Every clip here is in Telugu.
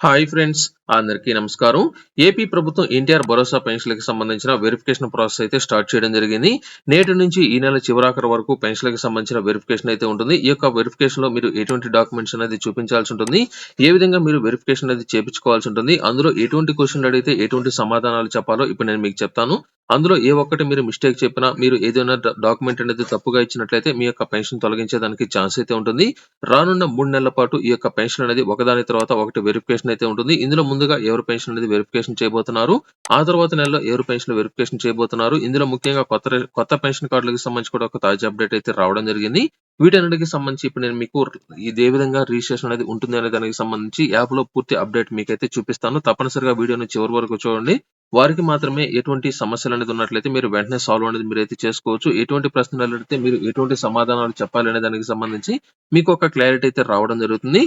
హాయ్ ఫ్రెండ్స్ అందరికీ నమస్కారం. ఏపీ ప్రభుత్వం ఎన్టీఆర్ భరోసా పెన్షన్లకు సంబంధించిన వెరిఫికేషన్ ప్రాసెస్ అయితే స్టార్ట్ చేయడం జరిగింది. నేటి నుంచి ఈ నెల చివరాఖరు వరకు పెన్షన్లకు సంబంధించిన వెరిఫికేషన్ అయితే ఉంటుంది. ఈ యొక్క వెరిఫికేషన్లో మీరు ఎటువంటి డాక్యుమెంట్స్ అనేది చూపించాల్సి ఉంటుంది ఏ విధంగా మీరు వెరిఫికేషన్ అనేది చేపించుకోవాల్సి ఉంటుంది అందులో ఎటువంటి క్వశ్చన్ అడిగితే ఎటువంటి సమాధానాలు చెప్పాలో ఇప్పుడు నేను మీకు చెప్తాను. అందులో ఏ ఒక్కటి మీరు మిస్టేక్ చెప్పినా మీరు ఏదైనా డాక్యుమెంట్ అనేది తప్పుగా ఇచ్చినట్లయితే మీ యొక్క పెన్షన్ తొలగించేదానికి ఛాన్స్ అయితే ఉంటుంది. రానున్న మూడు నెలల పాటు ఈ యొక్క పెన్షన్ అనేది ఒకదాని తర్వాత ఒకటి వెరిఫికేషన్ అయితే ఉంటుంది. ఇందులో ముందుగా ఎవరు పెన్షన్ అనేది వెరిఫికేషన్ చేయబోతున్నారు? ఆ తర్వాత నెలలో ఎవరు పెన్షన్ వెరిఫికేషన్ చేయబోతున్నారు? ఇందులో ముఖ్యంగా కొత్త కొత్త పెన్షన్ కార్డులకు సంబంధించి కూడా ఒక తాజా అప్డేట్ అయితే రావడం జరిగింది. వీటన్నిటికి సంబంధించి ఇప్పుడు నేను మీకు ఇది ఏ విధంగా రిజిస్ట్రేషన్ అనేది ఉంటుంది అనే దానికి సంబంధించి యాప్లో పూర్తి అప్డేట్ మీకైతే చూపిస్తాను. తప్పనిసరిగా వీడియోని చివరి వరకు చూడండి. వారికి మాత్రమే ఎటువంటి సమస్యలు అనేది ఉన్నట్లయితే మీరు వెంటనే సాల్వ్ అనేది మీరు అయితే చేసుకోవచ్చు. ఎటువంటి ప్రశ్నలు అడిగితే మీరు ఎటువంటి సమాధానాలు చెప్పాలి అనే దానికి సంబంధించి మీకు ఒక క్లారిటీ అయితే రావడం జరుగుతుంది.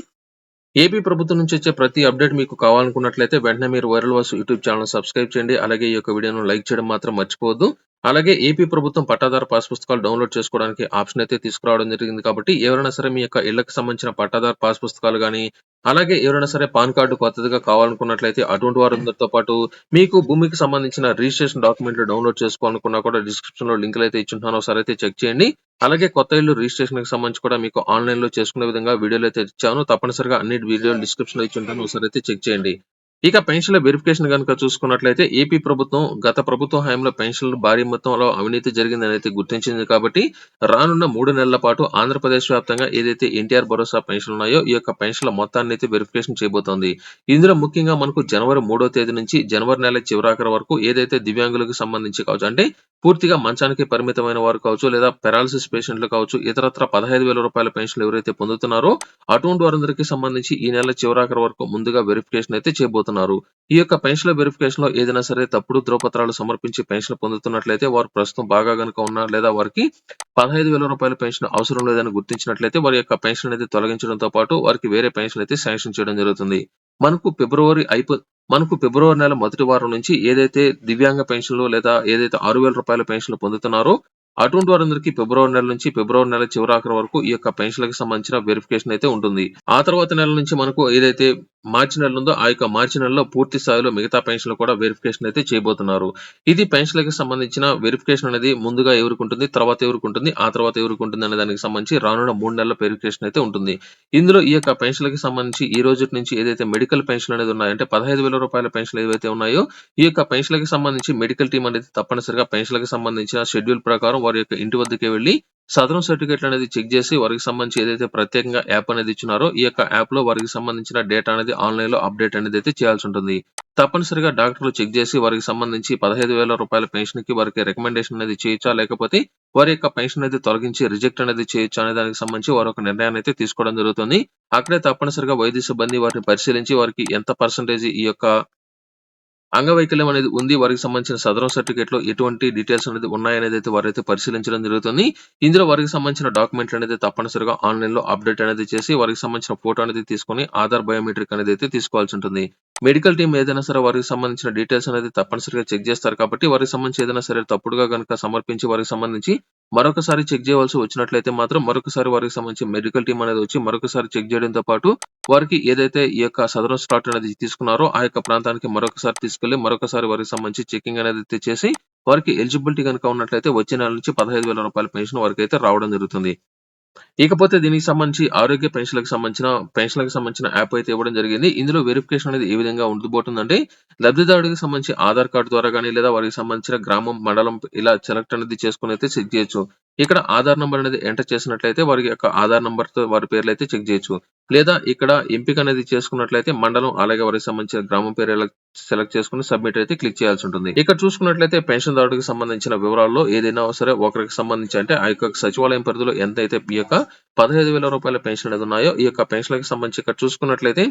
ఏపీ ప్రభుత్వం నుంచి వచ్చే ప్రతి అప్డేట్ మీకు కావాలనుకున్నట్లయితే వెంటనే మీరు viral Vasu YouTube channel subscribe చేయండి. అలాగే ఈ యొక్క వీడియోను లైక్ చేయడం మాత్రం మర్చిపోవద్దు. అలాగే ఏపీ ప్రభుత్వం పట్టాదారు పాస్ పుస్తకాలు డౌన్లోడ్ చేసుకోవడానికి ఆప్షన్ అయితే తీసుకురావడం జరిగింది కాబట్టి ఎవరైనా సరే మీ యొక్క ఇళ్ళకు సంబంధించిన పట్టాదారు పాస్ పుస్తకాలు కానీ అలాగే ఎవరైనా సరే పాన్ కార్డు కొత్తదిగా కావాలనుకున్నట్లయితే అటువంటి వారందరితో పాటు మీకు భూమికి సంబంధించిన రిజిస్ట్రేషన్ డాక్యుమెంట్లు డౌన్లోడ్ చేసుకోవాలనుకున్నా కూడా డిస్క్రిప్షన్లో లింకులు అయితే ఇచ్చుంటాను. ఒకసారి అయితే చెక్ చేయండి. అలాగే కొత్త ఇల్లు రిజిస్ట్రేషన్కి సంబంధించి కూడా మీకు ఆన్లైన్లో చేసుకునే విధంగా వీడియోలు అయితే ఇచ్చాను. తప్పనిసరిగా అన్ని వీడియోలు డిస్క్రిప్షన్లో ఇచ్చుంటాను. ఒకసారి అయితే చెక్ చేయండి. ఇక పెన్షన్ల వెరిఫికేషన్ కనుక చూసుకున్నట్లయితే ఏపీ ప్రభుత్వం గత ప్రభుత్వ హయాంలో పెన్షన్లు భారీ మొత్తంలో అవినీతి జరిగిందని అయితే గుర్తించింది కాబట్టి రానున్న మూడు నెలల పాటు ఆంధ్రప్రదేశ్ వ్యాప్తంగా ఏదైతే ఎన్టీఆర్ భరోసా పెన్షన్ ఉన్నాయో ఈ యొక్క పెన్షన్ల మొత్తాన్ని అయితే వెరిఫికేషన్ చేయబోతోంది. ఇందులో ముఖ్యంగా మనకు జనవరి మూడో తేదీ నుంచి జనవరి నెల చివరాఖరి వరకు ఏదైతే దివ్యాంగులకు సంబంధించి కావచ్చు అంటే పూర్తిగా మంచానికి పరిమితమైన వారు కావచ్చు లేదా పెరాలసిస్ పేషెంట్లు కావచ్చు ఇతరత్ర పదహైదు వేల రూపాయల పెన్షన్లు ఎవరైతే పొందుతున్నారో అటువంటి వారందరికీ సంబంధించి ఈ నెల చివరాఖరి వరకు ముందుగా వెరిఫికేషన్ అయితే చేయబోతున్నారు. ఈ యొక్క పెన్షన్ల వెరిఫికేషన్లో ఏదైనా సరే తప్పుడు ధ్రువపత్రాలు సమర్పించి పెన్షన్ పొందుతున్నట్లయితే వారు ప్రస్తుతం బాగా గనుక ఉన్నా లేదా వారికి పదహైదు వేల రూపాయల పెన్షన్ అవసరం లేదని గుర్తించినట్లయితే వారి యొక్క పెన్షన్ అనేది తొలగించడంతో పాటు వారికి వేరే పెన్షన్ అయితే శాంక్షన్ చేయడం జరుగుతుంది. మనకు ఫిబ్రవరి అయిపో మనకు ఫిబ్రవరి నెల మొదటి వారం నుంచి ఏదైతే దివ్యాంగ పెన్షన్లు లేదా ఏదైతే ఆరు వేల రూపాయల పెన్షన్లు పొందుతున్నారో అటువంటి వారందరికీ ఫిబ్రవరి నెల నుంచి ఫిబ్రవరి నెల చివరాఖరి వరకు ఈ యొక్క పెన్షన్లకు సంబంధించిన వెరిఫికేషన్ అయితే ఉంటుంది. ఆ తర్వాత నెల నుంచి మనకు ఏదైతే మార్చి నెల ఉందో ఆ యొక్క మార్చి నెలలో పూర్తి స్థాయిలో మిగతా పెన్షన్లు కూడా వెరిఫికేషన్ అయితే చేయబోతున్నారు. ఇది పెన్షన్లకు సంబంధించిన వెరిఫికేషన్ అనేది ముందుగా ఎవరికి ఉంటుంది తర్వాత ఎవరికి ఉంటుంది ఆ తర్వాత ఎవరికి ఉంటుంది అనే దానికి సంబంధించి రానున్న మూడు నెలల వెరిఫికేషన్ అయితే ఉంటుంది. ఇందులో ఈ యొక్క పెన్షన్లకు సంబంధించి ఈ రోజు నుంచి ఏదైతే మెడికల్ పెన్షన్ అనేది ఉన్నాయో అంటే పదహైదు వేల రూపాయల పెన్షన్లు ఏవైతే ఉన్నాయో ఈ యొక్క పెన్షన్లకు సంబంధించి మెడికల్ టీం అనేది తప్పనిసరిగా పెన్షన్లకు సంబంధించిన షెడ్యూల్ ప్రకారం వారి యొక్క ఇంటి వద్దకే వెళ్ళి సదరం సర్టిఫికేట్ అనేది చెక్ చేసి వారికి సంబంధించి ఏదైతే ప్రత్యేకంగా యాప్ అనేది ఇచ్చినారో ఈ యొక్క యాప్లో వారికి సంబంధించిన డేటా అనేది ఆన్లైన్లో అప్డేట్ అనేది అయితే చేయాల్సి ఉంటుంది. తప్పనిసరిగా డాక్టర్లు చెక్ చేసి వారికి సంబంధించి పదహైదు వేల రూపాయల పెన్షన్కి వారికి రికమెండేషన్ అనేది చేయొచ్చా? లేకపోతే వారి యొక్క పెన్షన్ అనేది తొలగించి రిజెక్ట్ అనేది చేయొచ్చా? అనే దానికి సంబంధించి వారు ఒక నిర్ణయాన్ని అయితే తీసుకోవడం జరుగుతుంది. అక్కడే తప్పనిసరిగా వైద్య సిబ్బంది వారిని పరిశీలించి వారికి ఎంత పర్సంటేజ్ ఈ యొక్క అంగవైకల్యం అనేది ఉంది. వారికి సంబంధించిన సదరం సర్టిఫికేట్లో ఎటువంటి డీటెయిల్స్ అనేది ఉన్నాయనేది అయితే వారైతే పరిశీలించడం జరుగుతుంది. ఇందులో వారికి సంబంధించిన డాక్యుమెంట్లు అనేది తప్పనిసరిగా ఆన్లైన్లో అప్డేట్ అనేది చేసి వారికి సంబంధించిన ఫోటో అనేది తీసుకొని ఆధార్ బయోమెట్రిక్ అనేది అయితే తీసుకోవాల్సి ఉంటుంది. మెడికల్ టీం ఏదైనా సరే వారికి సంబంధించిన డీటెయిల్స్ అనేది తప్పనిసరిగా చెక్ చేస్తారు కాబట్టి వారికి సంబంధించి ఏదైనా సరే తప్పుడుగా కనుక సమర్పించి వారికి సంబంధించి మరొకసారి చెక్ చేయవలసి వచ్చినట్లయితే మాత్రం మరొకసారి వారికి సంబంధించి మెడికల్ టీం అనేది వచ్చి మరొకసారి చెక్ చేయడంతో పాటు వారికి ఏదైతే ఈ యొక్క సదరం స్లాట్ అనేది తీసుకున్నారో ఆ యొక్క ప్రాంతానికి మరొకసారి తీసుకెళ్ళి మరొకసారి వారికి సంబంధించి చెకింగ్ అనేది చేసి వారికి ఎలిజిబిలిటీ కనుక ఉన్నట్లయితే వచ్చే నెల నుంచి పదహైదు వేల రూపాయల పెన్షన్ వారికి అయితే రావడం జరుగుతుంది. ఇకపోతే దీనికి సంబంధించి ఆరోగ్య పెన్షన్లకు సంబంధించిన పెన్షన్లకు సంబంధించిన యాప్ అయితే ఇవ్వడం జరిగింది. ఇందులో వెరిఫికేషన్ అనేది ఏ విధంగా ఉండబోతుందంటే లబ్ధిదారుడికి సంబంధించి ఆధార్ కార్డు ద్వారా కానీ లేదా వారికి సంబంధించిన గ్రామం మండలం ఇలా సెలెక్ట్ అనేది చేసుకుని అయితే చెక్ చేయొచ్చు. ఇక్కడ ఆధార్ నంబర్ అనేది ఎంటర్ చేసినట్లయితే వారి యొక్క ఆధార్ నంబర్తో వారి పేర్లు అయితే చెక్ చేయొచ్చు. లేదా ఇక్కడ ఎంపిక అనేది చేసుకున్నట్లయితే మండలం అలాగే వారికి సంబంధించిన గ్రామం పేరు ఎలా సెలెక్ట్ చేసుకుని సబ్మిట్ అయితే క్లిక్ చేయాల్సి ఉంటుంది. ఇక్కడ చూసుకున్నట్లయితే పెన్షన్ దారుడికి సంబంధించిన వివరాల్లో ఏదైనా సరే ఒకరికి సంబంధించి అంటే ఆ యొక్క సచివాలయం పరిధిలో ఎంత అయితే ఈ యొక్క పదహైదు వేల రూపాయల పెన్షన్ అనేది ఉన్నాయో ఈ యొక్క పెన్షన్లకు సంబంధించి ఇక్కడ చూసుకున్నట్లయితే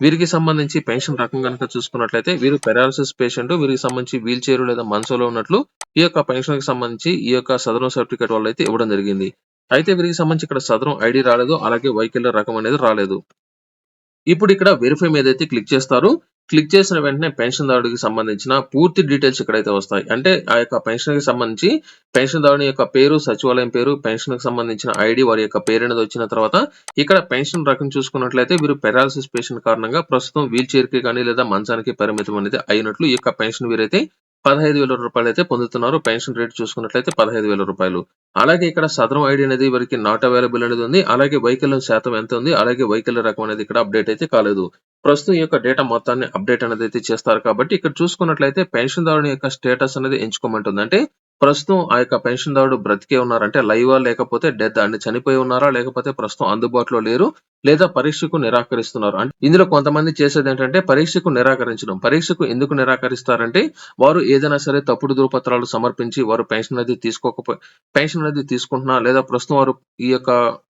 వీరికి సంబంధించి పెన్షన్ రకం కనుక చూసుకున్నట్లయితే వీరు పెరాలసిస్ పేషెంట్ వీరికి సంబంధించి వీల్ చైర్ లేదా మంచంలో ఉన్నట్లు ఈ యొక్క పెన్షన్కి సంబంధించి ఈ యొక్క సదరం సర్టిఫికేట్ వాళ్ళు అయితే ఇవ్వడం జరిగింది. అయితే వీరికి సంబంధించి ఇక్కడ సదరం ఐడి రాలేదు. అలాగే వైకల్య రకం అనేది రాలేదు. ఇప్పుడు ఇక్కడ వెరిఫై మీద అయితే క్లిక్ చేస్తారు. క్లిక్ చేసిన వెంటనే పెన్షన్‌దారుడికి సంబంధించిన పూర్తి డీటెయిల్స్ ఇక్కడైతే వస్తాయి. అంటే ఆ యొక్క పెన్షన్‌కి సంబంధించి పెన్షన్‌దారుని యొక్క పేరు, సచివాలయం పేరు, పెన్షన్‌కి సంబంధించిన ఐడి వారి యొక్క పేరు అనేది వచ్చిన తర్వాత ఇక్కడ పెన్షన్ రకం చూసుకున్నట్లయితే వీరు పెరాలసిస్ పేషెంట్ కారణంగా ప్రస్తుతం వీల్ చైర్‌కి కానీ లేదా మంచానికి పరిమితం అనేది అయినట్లు ఈ యొక్క పెన్షన్ వీరైతే పదహైదు వేల రూపాయలు అయితే పొందుతున్నారు. పెన్షన్ రేట్ చూసుకున్నట్లయితే రూ. 15,000. అలాగే ఇక్కడ సదరం ఐడి అనేది వారికి నాట్ అవైలబుల్ అనేది ఉంది. అలాగే వైకల్యం శాతం ఎంత ఉంది? అలాగే వైకల్య రకం అనేది ఇక్కడ అప్డేట్ అయితే కాలేదు. ప్రస్తుతం ఈ యొక్క డేటా మొత్తాన్ని అప్డేట్ అనేది అయితే చేస్తారు కాబట్టి ఇక్కడ చూసుకున్నట్లయితే పెన్షన్‌దారుని యొక్క స్టేటస్ అనేది ఎంచుకోమంటుంది. అంటే ప్రస్తుతం ఆ యొక్క పెన్షన్‌దారుడు బ్రతికే ఉన్నారంటే లైవ్ లైవా? లేకపోతే డెత్ అంటే చనిపోయి ఉన్నారా? లేకపోతే ప్రస్తుతం అందుబాటులో లేరు. లేదా పరీక్షకు నిరాకరిస్తున్నారు. అంటే ఇందులో కొంతమంది చేసేది ఏంటంటే పరీక్షకు నిరాకరించడం. పరీక్షకు ఎందుకు నిరాకరిస్తారంటే వారు ఏదైనా సరే తప్పుడు ధృవపత్రాలు సమర్పించి వారు పెన్షన్ అనేది తీసుకోకపో పెన్షన్ అనేది తీసుకుంటున్నా లేదా ప్రస్తుతం వారు ఈ యొక్క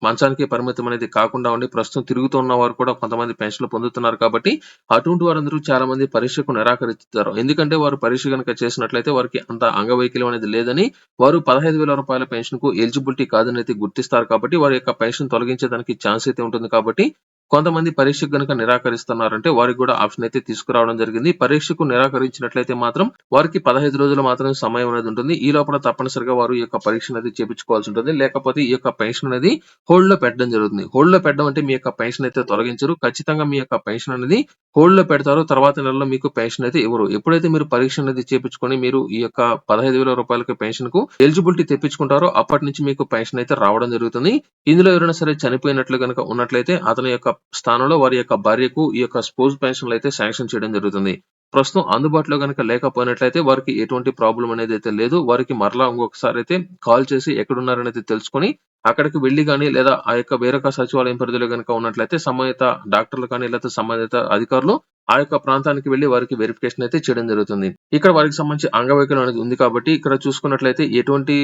మంచానికి పరిమితం అనేది కాకుండా ఉండి ప్రస్తుతం తిరుగుతున్న వారు కూడా కొంతమంది పెన్షన్‌లు పొందుతున్నారు కాబట్టి అటువంటి వారందరూ చాలా మంది పరీక్షకు నిరాకరిస్తారు. ఎందుకంటే వారు పరీక్ష కనుక చేసినట్లయితే వారికి అంత అంగవైకల్యం అనేది లేదని వారు పదహైదు వేల రూపాయల పెన్షన్కు ఎలిజిబిలిటీ కాదని అయితే గుర్తిస్తారు కాబట్టి వారి యొక్క పెన్షన్ తొలగించేదానికి ఛాన్స్ అయితే ఉంటుంది కాబట్టి కొంతమంది పరీక్షకు గనుక నిరాకరిస్తున్నారంటే వారికి కూడా ఆప్షన్ అయితే తీసుకురావడం జరిగింది. పరీక్షకు నిరాకరించినట్లయితే మాత్రం వారికి 15 రోజులు మాత్రమే సమయం అనేది ఉంటుంది. ఈ లోపల తప్పనిసరిగా వారు ఈ యొక్క పరీక్ష అనేది చేపించుకోవాల్సి ఉంటుంది. లేకపోతే ఈ యొక్క పెన్షన్ అనేది హోల్డ్లో పెట్టడం జరుగుతుంది. హోల్డ్లో పెట్టడం అంటే మీ యొక్క పెన్షన్ అయితే తొలగించరు. ఖచ్చితంగా మీ యొక్క పెన్షన్ అనేది హోల్డ్లో పెడతారు. తర్వాత నెలలో మీకు పెన్షన్ అయితే ఇవ్వరు. ఎప్పుడైతే మీరు పరీక్ష అనేది చేపించుకొని మీరు ఈ యొక్క పదహైదు వేల రూపాయలకు పెన్షన్కు ఎలిజిబిలిటీ తెప్పించుకుంటారో అప్పటి నుంచి మీకు పెన్షన్ అయితే రావడం జరుగుతుంది. ఇందులో ఎవరైనా సరే చనిపోయినట్లు కనుక ఉన్నట్లయితే అతని యొక్క స్థానంలో వారి యొక్క భార్యకు ఈ యొక్క స్పోజ్ పెన్షన్‌లు అయితే శాంక్షన్ చేయడం జరుగుతుంది. ప్రస్తుతం అందుబాటులో గనుక లేకపోయినట్లయితే వారికి ఎటువంటి ప్రాబ్లం అనేది అయితే లేదు. వారికి మరలా ఇంకొకసారి అయితే కాల్ చేసి ఎక్కడున్నారనేది తెలుసుకొని అక్కడికి వెళ్ళి కానీ లేదా ఆ యొక్క వేరొక సచివాలయం పరిధిలో గనుక ఉన్నట్లయితే సంబంధిత డాక్టర్లు కానీ లేకపోతే సంబంధిత అధికారులు ఆ యొక్క ప్రాంతానికి వెళ్ళి వారికి వెరిఫికేషన్ అయితే చేయడం జరుగుతుంది. ఇక్కడ వారికి సంబంధించి అంగవైకల్యం అనేది ఉంది కాబట్టి ఇక్కడ చూసుకున్నట్లయితే ఎటువంటి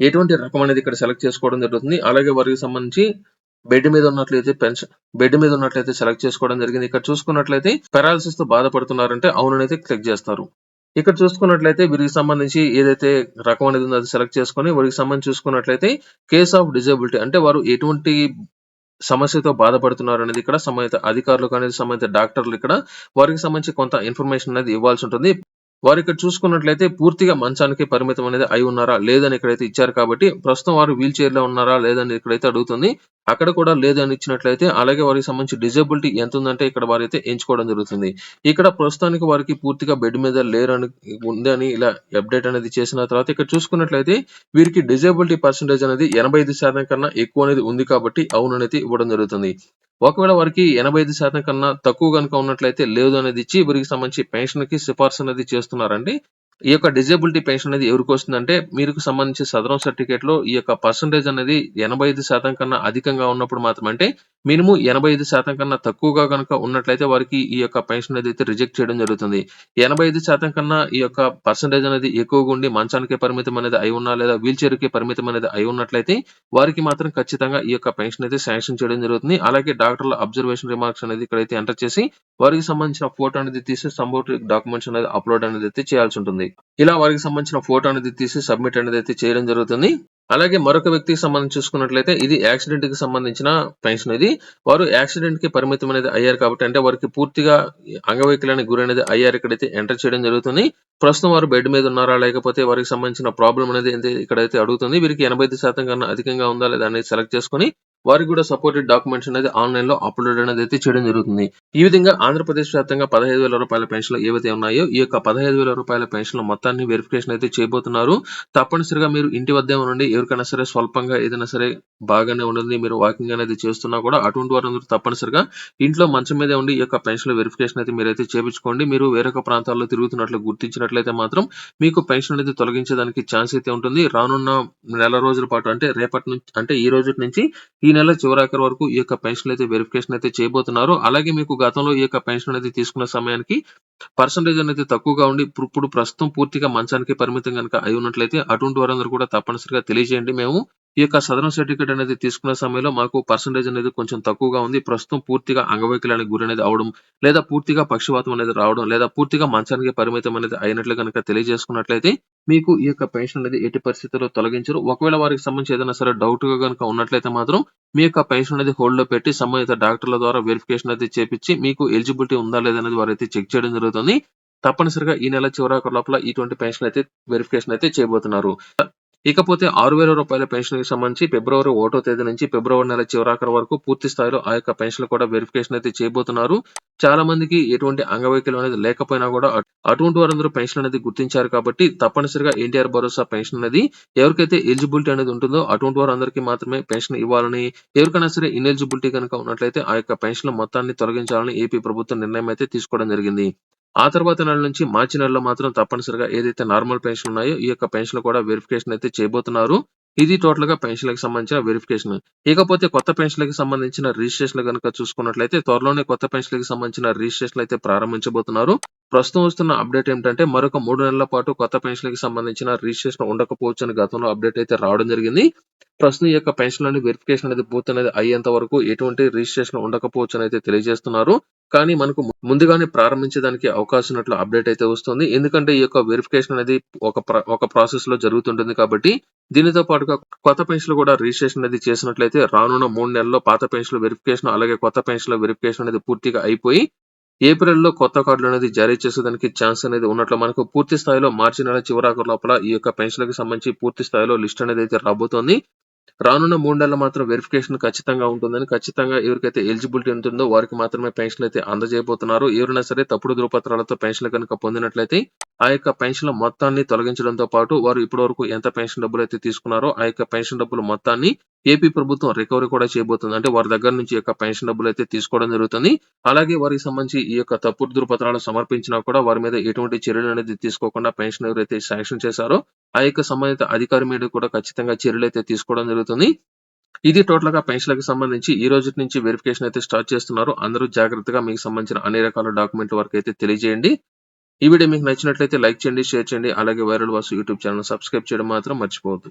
ఎటువంటి రకం అనేది ఇక్కడ సెలెక్ట్ చేసుకోవడం జరుగుతుంది. అలాగే వారికి సంబంధించి బెడ్ మీద ఉన్నట్లయితే పెన్షన్ బెడ్ మీద ఉన్నట్లయితే సెలెక్ట్ చేసుకోవడం జరిగింది. ఇక్కడ చూసుకున్నట్లయితే పెరాలిసిస్‌తో బాధపడుతున్నారంటే అవుననైతే క్లిక్ చేస్తారు. ఇక్కడ చూసుకున్నట్లయితే వీరికి సంబంధించి ఏదైతే రకం అనేది ఉందో అది సెలెక్ట్ చేసుకొని వారికి సంబంధించి చూసుకున్నట్లయితే కేస్ ఆఫ్ డిజేబిలిటీ అంటే వారు ఎటువంటి సమస్యతో బాధపడుతున్నారనేది ఇక్కడ సంబంధిత అధికారులు కానీ, సంబంధిత డాక్టర్లు ఇక్కడ వారికి సంబంధించి కొంత ఇన్ఫర్మేషన్ అనేది ఇవ్వాల్సి ఉంటుంది. వారు ఇక్కడ చూసుకున్నట్లయితే పూర్తిగా మంచానికి పరిమితం అనేది అయి ఉన్నారా? లేదని ఇక్కడైతే ఇచ్చారు కాబట్టి ప్రస్తుతం వారు వీల్ చైర్‌లో ఉన్నారా? లేదని ఇక్కడైతే అడుగుతుంది. అక్కడ కూడా లేదని ఇచ్చినట్లయితే అలాగే వారికి సంబంధించి డిజబిలిటీ ఎంత ఉందంటే ఇక్కడ వారైతే ఎంచుకోవడం జరుగుతుంది. ఇక్కడ ప్రస్తుతానికి వారికి పూర్తిగా బెడ్ మీద లేరని ఉందని ఇలా అప్డేట్ అనేది చేసిన తర్వాత ఇక్కడ చూసుకున్నట్లయితే వీరికి డిజేబిలిటీ పర్సెంటేజ్ అనేది 85% కన్నా ఎక్కువ అనేది ఉంది కాబట్టి అవుననైతే ఇవ్వడం జరుగుతుంది. ఒకవేళ వారికి 85% కన్నా తక్కువ గనుక ఉన్నట్లయితే లేదు అనేది ఇచ్చి వీరికి సంబంధించి పెన్షన్కి సిఫార్సు అనేది చేస్తున్నారండి. ఈ యొక్క డిజేబిలిటీ పెన్షన్ అనేది ఎవరికొస్తుందంటే మీకు సంబంధించి సదరం సర్టిఫికేట్‌లో ఈ యొక్క పర్సంటేజ్ అనేది 85% కన్నా అధికంగా ఉన్నప్పుడు మాత్రం అంటే మినిమం ఎనభై ఐదు శాతం కన్నా తక్కువగా గనుక ఉన్నట్లయితే వారికి ఈ యొక్క పెన్షన్ అనేది అయితే రిజెక్ట్ చేయడం జరుగుతుంది. 85% కన్నా ఈ యొక్క పర్సెంటేజ్ అనేది ఎక్కువగా ఉండి మంచానికే పరిమితం అనేది అయి ఉన్నా లేదా వీల్ చైర్‌కి పరిమితం అనేది అయి ఉన్నట్లయితే వారికి మాత్రం ఖచ్చితంగా ఈ యొక్క పెన్షన్ అయితే శాంక్షన్ చేయడం జరుగుతుంది. అలాగే డాక్టర్ల అబ్జర్వేషన్ రిమార్క్స్ అనేది ఇక్కడైతే ఎంటర్ చేసి వారికి సంబంధించిన ఫోటో అనేది తీసి సపోర్టివ్ డాక్యుమెంట్స్ అనేది అప్‌లోడ్ అనేది అయితే చేయాల్సి ఉంటుంది. ఇలా వారికి సంబంధించిన ఫోటో అనేది తీసి సబ్మిట్ అనేది అయితే చేయడం జరుగుతుంది. అలాగే మరొక వ్యక్తికి సంబంధించి చూసుకున్నట్లయితే ఇది యాక్సిడెంట్‌కి సంబంధించిన పెన్షన్ ఇది. వారు యాక్సిడెంట్కి పరిమితం అనేది అయ్యారు కాబట్టి అంటే వారికి పూర్తిగా అంగవైకల్యానికి గురైనది అయ్యారు ఇక్కడైతే ఎంటర్ చేయడం జరుగుతుంది. ప్రస్తుతం వారు బెడ్ మీద ఉన్నారా? లేకపోతే వారికి సంబంధించిన ప్రాబ్లం అనేది ఇక్కడైతే అడుగుతుంది. వీరికి 85% కన్నా అధికంగా ఉందా? లేదా? అనేది సెలెక్ట్ చేసుకొని వారికి కూడా సపోర్టెడ్ డాక్యుమెంట్స్ అనేది ఆన్లైన్లో అప్‌లోడ్ అనేది అయితే చేయడం జరుగుతుంది. ఈ విధంగా ఆంధ్రప్రదేశ్ వ్యాప్తంగా పదహైదు వేల రూపాయల పెన్షన్‌లు ఏవైతే ఉన్నాయో ఈ యొక్క పదహైదు వేల రూపాయల పెన్షన్‌ల మొత్తాన్ని వెరిఫికేషన్ అయితే చేయబోతున్నారు. తప్పనిసరిగా మీరు ఇంటి వద్దే ఉండండి. ఎవరికైనా సరే స్వల్పంగా ఏదైనా సరే బాగానే ఉండండి మీరు వాకింగ్ అనేది చేస్తున్నా కూడా అటువంటి వారందరూ తప్పనిసరిగా ఇంట్లో మంచం మీదే ఉండి ఈ యొక్క పెన్షన్‌ల వెరిఫికేషన్ అయితే మీరైతే చేపించుకోండి. మీరు వేరొక ప్రాంతాల్లో తిరుగుతున్నట్లు గుర్తించినట్లయితే మాత్రం మీకు పెన్షన్ అనేది తొలగించేదానికి ఛాన్స్ అయితే ఉంటుంది. రానున్న నెల రోజుల పాటు అంటే రేపటి నుంచి అంటే ఈ రోజు నుంచి ఈ నెల చివరాఖరి వరకు ఈ యొక్క పెన్షన్ అయితే వెరిఫికేషన్ అయితే చేయబోతున్నారు. అలాగే మీకు గతంలో ఈ యొక్క పెన్షన్ అనేది తీసుకున్న సమయానికి పర్సంటేజ్ అనేది తక్కువగా ఉండి ఇప్పుడు ప్రస్తుతం పూర్తిగా మంచానికి పరిమితం కనుక అయి ఉన్నట్లయితే అటువంటి వారందరూ కూడా తప్పనిసరిగా తెలియజేయండి. మేము ఈ యొక్క సదరం సర్టిఫికేట్ అనేది తీసుకున్న సమయంలో మాకు పర్సెంటేజ్ అనేది కొంచెం తక్కువగా ఉంది. ప్రస్తుతం పూర్తిగా అంగవైకల్యానికి అనేది అవ్వడం లేదా పూర్తిగా పక్షవాతం అనేది రావడం లేదా పూర్తిగా మంచానికి పరిమితం అనేది అయినట్లు కనుక తెలియజేసుకున్నట్లయితే మీకు ఈ యొక్క పెన్షన్ అనేది ఎట్టి పరిస్థితుల్లో తొలగించరు. ఒకవేళ వారికి సంబంధించి ఏదైనా సరే డౌట్‌గా కనుక ఉన్నట్లయితే మాత్రం మీ యొక్క పెన్షన్ అనేది హోల్డ్‌లో పెట్టి సంబంధిత డాక్టర్ల ద్వారా వెరిఫికేషన్ అయితే చేపించి మీకు ఎలిజిబిలిటీ ఉందా లేదా అనేది వారైతే చెక్ చేయడం జరుగుతుంది. తప్పనిసరిగా ఈ నెల చివరాఖరు లోపల ఇటువంటి పెన్షన్ అయితే వెరిఫికేషన్ అయితే చేయబోతున్నారు. ఇకపోతే రూ. 6,000 పెన్షన్‌కి సంబంధించి ఫిబ్రవరి ఒకటో తేదీ నుంచి ఫిబ్రవరి నెల చివరాఖరి వరకు పూర్తి స్థాయిలో ఆ యొక్క పెన్షన్‌లు కూడా వెరిఫికేషన్ అయితే చేయబోతున్నారు. చాలా మందికి ఎటువంటి అంగవైకల్యం అనేది లేకపోయినా కూడా అటువంటి వారందరూ పెన్షన్ అనేది గుర్తించారు కాబట్టి తప్పనిసరిగా ఎన్టీఆర్ భరోసా పెన్షన్ అనేది ఎవరికైతే ఎలిజిబిలిటీ అనేది ఉంటుందో అటువంటి వారందరికీ మాత్రమే పెన్షన్ ఇవ్వాలని, ఎవరికైనా సరే ఇన్ఎలిజిబిలిటీ కనుక ఉన్నట్లయితే ఆ యొక్క పెన్షన్ మొత్తాన్ని తొలగించాలని ఏపీ ప్రభుత్వం నిర్ణయం అయితే తీసుకోవడం జరిగింది. ఆ తర్వాత నెల నుంచి మార్చి నెలలో మాత్రం తప్పనిసరిగా ఏదైతే నార్మల్ పెన్షన్ ఉన్నాయో ఈ యొక్క పెన్షన్‌లు కూడా వెరిఫికేషన్ అయితే చేయబోతున్నారు. ఇది టోటల్గా పెన్షన్లకు సంబంధించిన వెరిఫికేషన్. ఇకపోతే కొత్త పెన్షన్లకు సంబంధించిన రిజిస్ట్రేషన్ కనుక చూసుకున్నట్లయితే త్వరలోనే కొత్త పెన్షన్లకు సంబంధించిన రిజిస్ట్రేషన్ అయితే ప్రారంభించబోతున్నారు. ప్రస్తుతం వస్తున్న అప్డేట్ ఏమిటంటే మరొక మూడు నెలల పాటు కొత్త పెన్షన్‌లకి సంబంధించిన రిజిస్ట్రేషన్ ఉండకపోవచ్చని గతంలో అప్డేట్ అయితే రావడం జరిగింది. ప్రస్తుతం ఈ యొక్క అనేది వెరిఫికేషన్ అనేది పూర్తి అనేది అయ్యేంత వరకు ఎటువంటి రిజిస్ట్రేషన్ ఉండకపోవచ్చని అయితే తెలియజేస్తున్నారు. కానీ మనకు ముందుగానే ప్రారంభించడానికి అవకాశం ఉన్నట్లు అప్డేట్ అయితే వస్తుంది. ఎందుకంటే ఈ యొక్క వెరిఫికేషన్ అనేది ఒక ఒక ప్రాసెస్లో జరుగుతుంటుంది కాబట్టి దీనితో పాటుగా కొత్త పెన్షన్ కూడా రిజిస్ట్రేషన్ అనేది చేసినట్లయితే రానున్న మూడు నెలల్లో పాత పెన్షన్ వెరిఫికేషన్ అలాగే కొత్త పెన్షన్‌ల వెరిఫికేషన్ అనేది పూర్తిగా అయిపోయి ఏప్రిల్‌లో కొత్త కార్డులు అనేది జారీ చేసేదానికి ఛాన్స్ అనేది ఉన్నట్లు మనకు పూర్తి స్థాయిలో మార్చి నెల చివరాకు లోపల ఈ యొక్క పెన్షన్లకు సంబంధించి పూర్తి స్థాయిలో లిస్ట్ అనేది అయితే రాబోతోంది. రానున్న మూడు నెలలు మాత్రం వెరిఫికేషన్ ఖచ్చితంగా ఉంటుందని ఖచ్చితంగా ఎవరికైతే ఎలిజిబిలిటీ ఉంటుందో వారికి మాత్రమే పెన్షన్ అయితే అందజేయబోతున్నారు. ఎవరైనా సరే తప్పుడు ధృవపత్రాలతో పెన్షన్‌లు కనుక పొందినట్లయితే ఆ యొక్క పెన్షన్‌ల మొత్తాన్ని తొలగించడంతో పాటు వారు ఇప్పటి వరకు ఎంత పెన్షన్ డబ్బులు అయితే తీసుకున్నారో ఆ యొక్క పెన్షన్ డబ్బులు మొత్తాన్ని ఏపీ ప్రభుత్వం రికవరీ కూడా చేయబోతుంది. అంటే వారి దగ్గర నుంచి యొక్క పెన్షన్ డబ్బులు అయితే తీసుకోవడం జరుగుతుంది. అలాగే వారికి సంబంధించి ఈ యొక్క తప్పుడు ధృవపత్రాలు సమర్పించినా కూడా వారి మీద ఎటువంటి చర్యలు అనేది తీసుకోకుండా పెన్షన్ ఎవరైతే శాంక్షన్ చేశారో ఆ యొక్క సంబంధిత అధికారి మీద కూడా ఖచ్చితంగా చర్యలు అయితే తీసుకోవడం జరుగుతుంది. ఇది టోటల్గా పెన్షన్లకు సంబంధించి ఈ రోజు నుంచి వెరిఫికేషన్ అయితే స్టార్ట్ చేస్తున్నారు. అందరూ జాగ్రత్తగా మీకు సంబంధించిన అన్ని రకాల డాక్యుమెంట్ వరకు అయితే తెలియజేయండి. ఈ వీడియో మీకు నచ్చినట్లయితే లైక్ చేయండి, షేర్ చేయండి. అలాగే viral Vasu YouTube channel subscribe చేయడం మాత్రం మర్చిపోవద్దు.